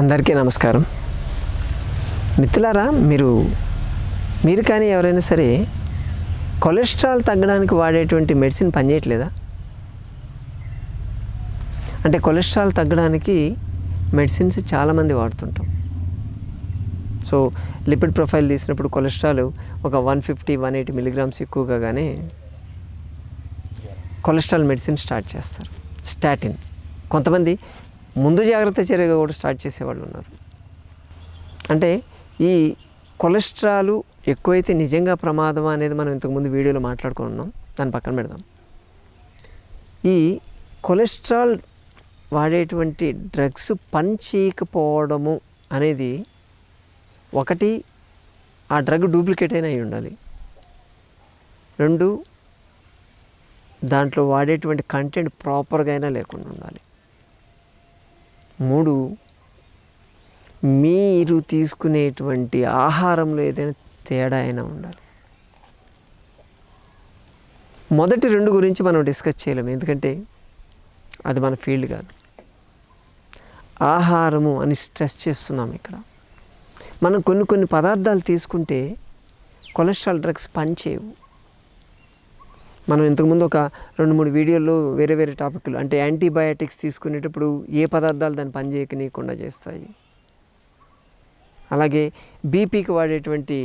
అందరికీ నమస్కారం. మిత్రులారా మీరు మీరు కానీ ఎవరైనా సరే కొలెస్ట్రాల్ తగ్గడానికి వాడేటువంటి మెడిసిన్ పనిచేయట్లేదా? అంటే కొలెస్ట్రాల్ తగ్గడానికి మెడిసిన్స్ చాలామంది వాడుతుంటాం. సో లిపిడ్ ప్రొఫైల్ తీసినప్పుడు కొలెస్ట్రాల్ ఒక one fifty one eighty milligrams ఎక్కువగా కానీ కొలెస్ట్రాల్ మెడిసిన్ స్టార్ట్ చేస్తారు. స్టాటిన్. కొంతమంది ముందు జాగ్రత్త చర్యగా కూడా స్టార్ట్ చేసేవాళ్ళు ఉన్నారు. అంటే ఈ కొలెస్ట్రాల్ ఎక్కువైతే నిజంగా ప్రమాదం అనేది మనం ఇంతకుముందు వీడియోలో మాట్లాడుకున్నాం దాన్ని పక్కన పెడదాం. ఈ కొలెస్ట్రాల్ వాడేటువంటి డ్రగ్స్ పని చేయకపోవడము అనేది ఒకటి ఆ డ్రగ్ డూప్లికేట్ అయినా అయి ఉండాలి. రెండు దాంట్లో వాడేటువంటి కంటెంట్ ప్రాపర్గా అయినా లేకుండా ఉండాలి. మూడు మీరు తీసుకునేటువంటి ఆహారంలో ఏదైనా తేడా అయినా ఉండాలి. మొదటి రెండు గురించి మనం డిస్కస్ చేయలేము ఎందుకంటే అది మన ఫీల్డ్ కాదు. ఆహారము అని స్ట్రెస్ చేస్తున్నాం ఇక్కడ. మనం కొన్ని కొన్ని పదార్థాలు తీసుకుంటే కొలెస్ట్రాల్ డ్రగ్స్ పనిచేయవు. మనం ఇంతకుముందు ఒక రెండు మూడు వీడియోల్లో వేరే వేరే టాపిక్లు అంటే యాంటీబయాటిక్స్ తీసుకునేటప్పుడు ఏ పదార్థాలు దాన్ని పనిచేయకనీయకుండా చేస్తాయి? అలాగే బీపీకి వాడేటువంటి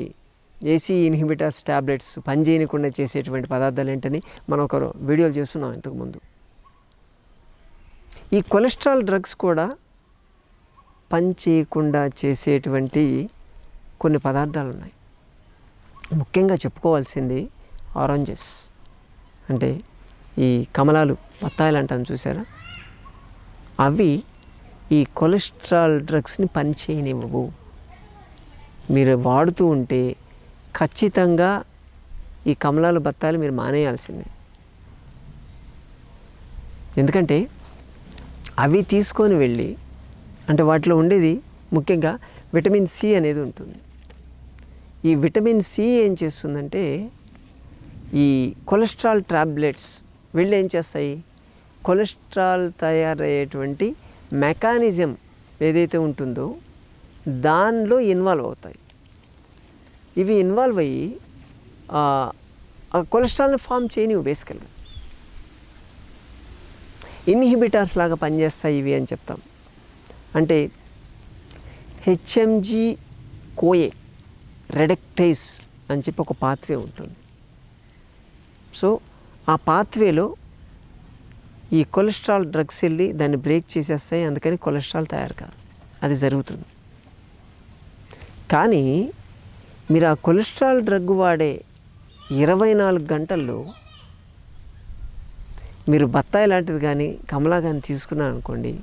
ఏసీ ఇన్హిబిటర్స్ ట్యాబ్లెట్స్ పనిచేయకుండా చేసేటువంటి పదార్థాలు ఏంటని మనం ఒక వీడియోలు చేస్తున్నాం ఇంతకుముందు. ఈ కొలెస్ట్రాల్ డ్రగ్స్ కూడా పనిచేయకుండా చేసేటువంటి కొన్ని పదార్థాలు ఉన్నాయి. ముఖ్యంగా చెప్పుకోవాల్సింది ఆరెంజెస్. అంటే ఈ కమలాలు బత్తాయిలు అంటాం చూసారా? అవి ఈ కొలెస్ట్రాల్ డ్రగ్స్ని పనిచేయనివ్వవు. మీరు వాడుతూ ఉంటే ఖచ్చితంగా ఈ కమలాలు బత్తాయిలు మీరు మానేయాల్సిందే. ఎందుకంటే అవి తీసుకొని వెళ్ళి అంటే వాటిలో ఉండేది ముఖ్యంగా విటమిన్ సి అనేది ఉంటుంది. ఈ విటమిన్ సి ఏం చేస్తుందంటే ఈ కొలెస్ట్రాల్ ట్యాబ్లెట్స్ వీళ్ళు ఏం చేస్తాయి? కొలెస్ట్రాల్ తయారయ్యేటువంటి మెకానిజం ఏదైతే ఉంటుందో దానిలో ఇన్వాల్వ్ అవుతాయి. ఇవి ఇన్వాల్వ్ అయ్యి ఆ కొలెస్ట్రాల్ని ఫామ్ చేయనివి బేసికల్గా. ఇన్హిబిటర్స్ లాగా పనిచేస్తాయి ఇవి అని చెప్తాం. అంటే హెచ్ఎంజి కోయే రెడక్టైస్ అని చెప్పి ఒక పాత్వే ఉంటుంది. సో ఆ పాత్వేలో ఈ కొలెస్ట్రాల్ డ్రగ్స్ వెళ్ళి దాన్ని బ్రేక్ చేసేస్తాయి. అందుకని కొలెస్ట్రాల్ తయారు కాదు. అది జరుగుతుంది. కానీ మీరు ఆ కొలెస్ట్రాల్ డ్రగ్ వాడే ఇరవై నాలుగు గంటల్లో మీరు బత్తాయి లాంటిది కానీ కమలా కానీ తీసుకున్నారు అనుకోండి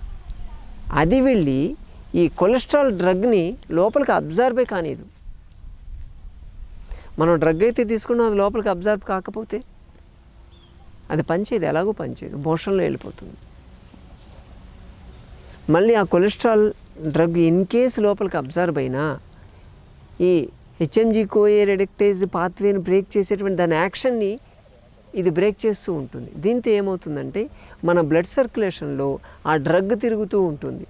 అది వెళ్ళి ఈ కొలెస్ట్రాల్ డ్రగ్ని లోపలికి అబ్జర్వే కానీదు. మనం డ్రగ్ అయితే తీసుకున్నాం అది లోపలికి అబ్జర్వ్ కాకపోతే అది పంచేది ఎలాగో పనిచేయదు మోషన్లో వెళ్ళిపోతుంది. మళ్ళీ ఆ కొలెస్ట్రాల్ డ్రగ్ ఇన్ కేసు లోపలికి అబ్జర్వ్ అయినా ఈ హెచ్ఎంజీ కోఏ రెడక్టేజ్ పాత్వేని బ్రేక్ చేసేటువంటి దాని యాక్షన్ని ఇది బ్రేక్ చేస్తూ ఉంటుంది. దీంతో ఏమవుతుందంటే మన బ్లడ్ సర్క్యులేషన్లో ఆ డ్రగ్ తిరుగుతూ ఉంటుంది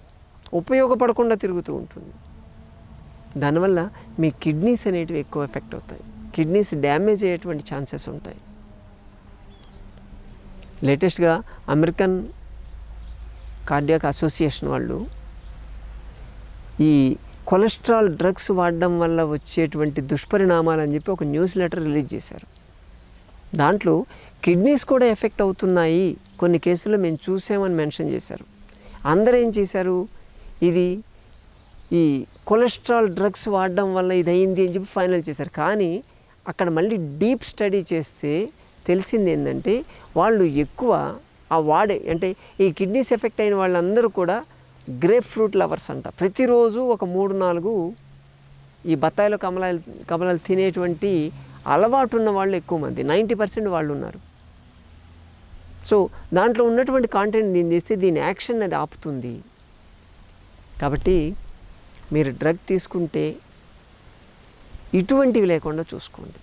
ఉపయోగపడకుండా తిరుగుతూ ఉంటుంది. దానివల్ల మీ కిడ్నీస్ అనేటివి ఎక్కువ ఎఫెక్ట్ అవుతాయి. కిడ్నీస్ డ్యామేజ్ అయ్యేటువంటి ఛాన్సెస్ ఉంటాయి. లేటెస్ట్గా అమెరికన్ కార్డియాక్ అసోసియేషన్ వాళ్ళు ఈ కొలెస్ట్రాల్ డ్రగ్స్ వాడడం వల్ల వచ్చేటువంటి దుష్పరిణామాలు అని చెప్పి ఒక న్యూస్ లెటర్ రిలీజ్ చేశారు. దాంట్లో కిడ్నీస్ కూడా ఎఫెక్ట్ అవుతున్నాయి. కొన్ని కేసులు మేము చూసామని మెన్షన్ చేశారు. అందరూ ఏం చేశారు? ఇది ఈ కొలెస్ట్రాల్ డ్రగ్స్ వాడడం వల్ల ఇది అయింది అని చెప్పి ఫైనల్ చేశారు. కానీ అక్కడ మళ్ళీ డీప్ స్టడీ చేస్తే తెలిసింది ఏంటంటే వాళ్ళు ఎక్కువ ఆ వాడే అంటే ఈ కిడ్నీస్ ఎఫెక్ట్ అయిన వాళ్ళందరూ కూడా గ్రేప్ ఫ్రూట్ లవర్స్ అంట. ప్రతిరోజు ఒక మూడు నాలుగు ఈ బత్తాయిలో కమలాలు కమలాలు తినేటువంటి అలవాటు ఉన్న వాళ్ళు ఎక్కువ మంది. నైంటీ పర్సెంట్ వాళ్ళు ఉన్నారు. సో దాంట్లో ఉన్నటువంటి కాంటెంట్ దీన్ని చేస్తే దీని యాక్షన్ అది ఆపుతుంది. కాబట్టి మీరు డ్రగ్ తీసుకుంటే ఇటువంటివి లేకుండా చూసుకోండి.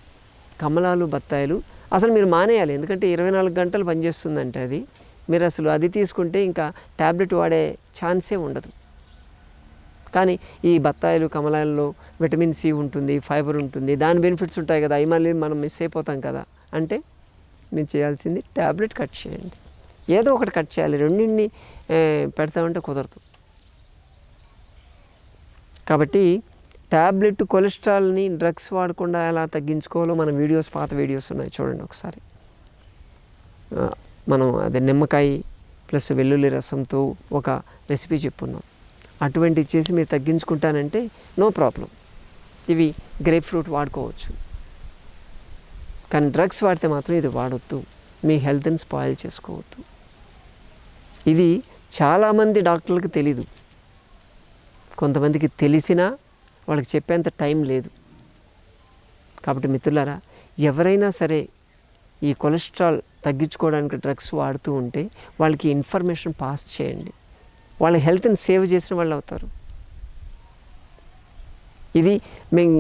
కమలాలు బత్తాయిలు అసలు మీరు మానేయాలి. ఎందుకంటే ఇరవై నాలుగు గంటలు పనిచేస్తుందంటే అది. మీరు అసలు అది తీసుకుంటే ఇంకా ట్యాబ్లెట్ వాడే ఛాన్సే ఉండదు. కానీ ఈ బత్తాయిలు కమలాల్లో విటమిన్ సి ఉంటుంది ఫైబర్ ఉంటుంది దాని బెనిఫిట్స్ ఉంటాయి కదా. అవి మళ్ళీ మనం మిస్ అయిపోతాం కదా. అంటే మీరు చేయాల్సింది ట్యాబ్లెట్ కట్ చేయండి. ఏదో ఒకటి కట్ చేయాలి. రెండింటిని పెడతామంటే కుదరదు. కాబట్టి ట్యాబ్లెట్ కొలెస్ట్రాల్ని డ్రగ్స్ వాడకుండా ఎలా తగ్గించుకోవాలో మన వీడియోస్ పాత వీడియోస్ ఉన్నాయి చూడండి ఒకసారి. మనం అదే నిమ్మకాయ ప్లస్ వెల్లుల్లి రసంతో ఒక రెసిపీ చెప్పున్నాం. అటువంటి చేసి మీరు తగ్గించుకుంటానంటే నో ప్రాబ్లం. ఇవి గ్రేప్ ఫ్రూట్ వాడుకోవచ్చు. కానీ డ్రగ్స్ వాడితే మాత్రం ఇది వాడొద్దు. మీ హెల్త్ని స్పాయిల్ చేసుకోవద్దు. ఇది చాలామంది డాక్టర్లకు తెలీదు. కొంతమందికి తెలిసినా వాళ్ళకి చెప్పేంత టైం లేదు. కాబట్టి మిత్రులారా ఎవరైనా సరే ఈ కొలెస్ట్రాల్ తగ్గించుకోవడానికి డ్రగ్స్ వాడుతూ ఉంటే వాళ్ళకి ఇన్ఫర్మేషన్ పాస్ చేయండి. వాళ్ళ హెల్త్ని సేవ్ చేసిన వాళ్ళు అవుతారు. ఇది మేము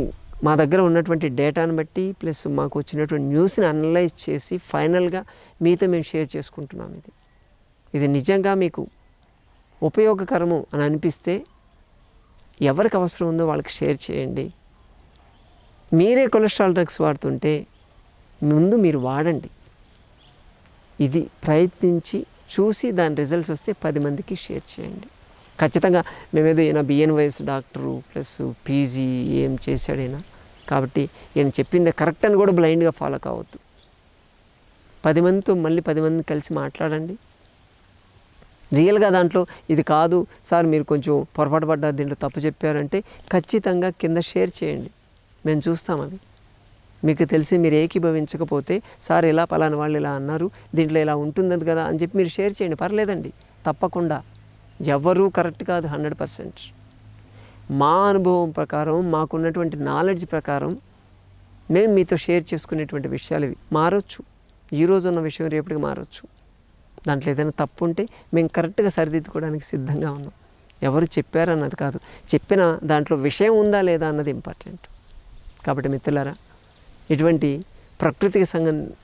మా దగ్గర ఉన్నటువంటి డేటాను బట్టి ప్లస్ మాకు వచ్చినటువంటి న్యూస్ని అనలైజ్ చేసి ఫైనల్గా మీతో మేము షేర్ చేసుకుంటున్నాం ఇది. ఇది నిజంగా మీకు ఉపయోగకరము అని అనిపిస్తే ఎవరికి అవసరం ఉందో వాళ్ళకి షేర్ చేయండి. మీరే కొలెస్ట్రాల్ డ్రగ్స్ వాడుతుంటే ముందు మీరు వాడండి. ఇది ప్రయత్నించి చూసి దాని రిజల్ట్స్ వస్తే పది మందికి షేర్ చేయండి. ఖచ్చితంగా మేమేదో ఈయన బిఎన్వైఎస్ డాక్టరు ప్లస్ పీజీ ఏం చేశాడైనా కాబట్టి ఈయన చెప్పింది కరెక్ట్ అని కూడా బ్లైండ్గా ఫాలో కావద్దు. పది మందితో మళ్ళీ పది మందిని కలిసి మాట్లాడండి. రియల్గా దాంట్లో ఇది కాదు. సార్ మీరు కొంచెం పొరపాటు పడ్డారు దీంట్లో తప్పు చెప్పారంటే ఖచ్చితంగా కింద షేర్ చేయండి. మేము చూస్తాం అవి. మీకు తెలిసి మీరు ఏకీభవించకపోతే సార్ ఇలా పలానా వాళ్ళు ఇలా అన్నారు దీంట్లో ఇలా ఉంటుంది కదా అని చెప్పి మీరు షేర్ చేయండి. పర్లేదండి. తప్పకుండా. ఎవరూ కరెక్ట్ కాదు హండ్రెడ్ పర్సెంట్. మా అనుభవం ప్రకారం మాకున్నటువంటి నాలెడ్జ్ ప్రకారం మేము మీతో షేర్ చేసుకునేటువంటి విషయాలు ఇవి. మారొచ్చు. ఈరోజు ఉన్న విషయం రేపటికి మారొచ్చు. దాంట్లో ఏదైనా తప్పు ఉంటే మేము కరెక్ట్గా సరిదిద్దుకోవడానికి సిద్ధంగా ఉన్నాం. ఎవరు చెప్పారన్నది కాదు. చెప్పిన దాంట్లో విషయం ఉందా లేదా అన్నది ఇంపార్టెంట్. కాబట్టి మిత్రులారా ఇటువంటి ప్రకృతికి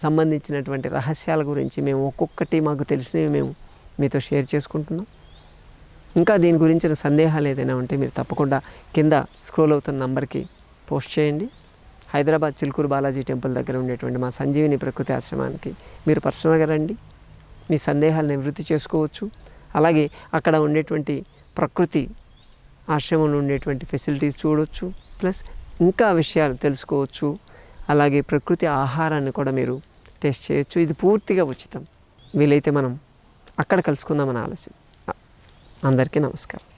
సంబంధించినటువంటి రహస్యాల గురించి మేము ఒక్కొక్కటి మాకు తెలిసినవి మేము మీతో షేర్ చేసుకుంటున్నాం. ఇంకా దీని గురించిన సందేహాలు ఏదైనా ఉంటే మీరు తప్పకుండా కింద స్క్రోల్ అవుతున్న నంబర్కి పోస్ట్ చేయండి. హైదరాబాద్ చిలుకూరు బాలాజీ టెంపుల్ దగ్గర ఉండేటువంటి మా సంజీవిని ప్రకృతి ఆశ్రమానికి మీరు పర్సనల్గా రండి. మీ సందేహాలు నివృత్తి చేసుకోవచ్చు. అలాగే అక్కడ ఉండేటువంటి ప్రకృతి ఆశ్రమంలో ఉండేటువంటి ఫెసిలిటీస్ చూడవచ్చు ప్లస్ ఇంకా విషయాలు తెలుసుకోవచ్చు. అలాగే ప్రకృతి ఆహారాన్ని కూడా మీరు టేస్ట్ చేయొచ్చు. ఇది పూర్తిగా ఉచితం. వీలైతే మనం అక్కడ కలుసుకుందామని ఆలోచన అందరికీ నమస్కారం.